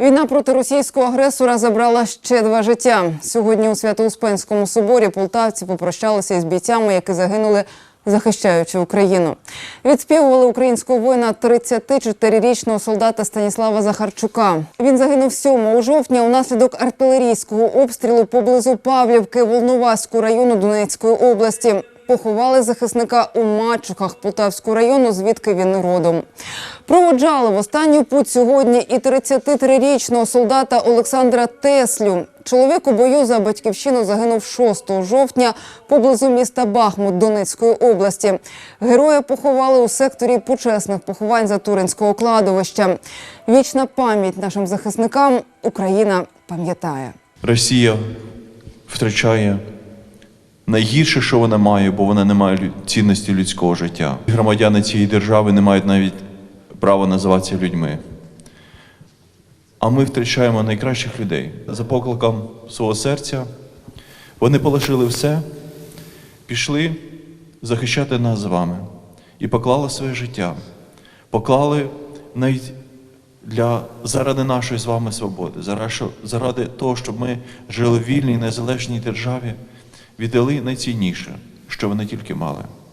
Війна проти російського агресора забрала ще два життя. Сьогодні у Свято-Успенському соборі полтавці попрощалися із бійцями, які загинули, захищаючи Україну. Відспівували українського воїна 34-річного солдата Станіслава Захарчука. Він загинув 7 жовтня унаслідок артилерійського обстрілу поблизу Павлівки Волноваського району Донецької області. Поховали захисника у Мачухах Полтавського району, звідки він родом. Проводжали в останню путь сьогодні і 33-річного солдата Олександра Теслю. Чоловік у бою за батьківщину загинув 6 жовтня поблизу міста Бахмут Донецької області. Героя поховали у секторі почесних поховань за Туринського кладовища. Вічна пам'ять нашим захисникам Україна пам'ятає. Росія втрачає найгірше, що вона має, бо вона не має цінності людського життя. Громадяни цієї держави не мають навіть права називатися людьми. А ми втрачаємо найкращих людей. За покликом свого серця вони полишили все, пішли захищати нас з вами і поклали своє життя, поклали навіть для заради нашої з вами свободи, заради того, щоб ми жили в вільній, незалежній державі, віддали найцінніше, що вони тільки мали.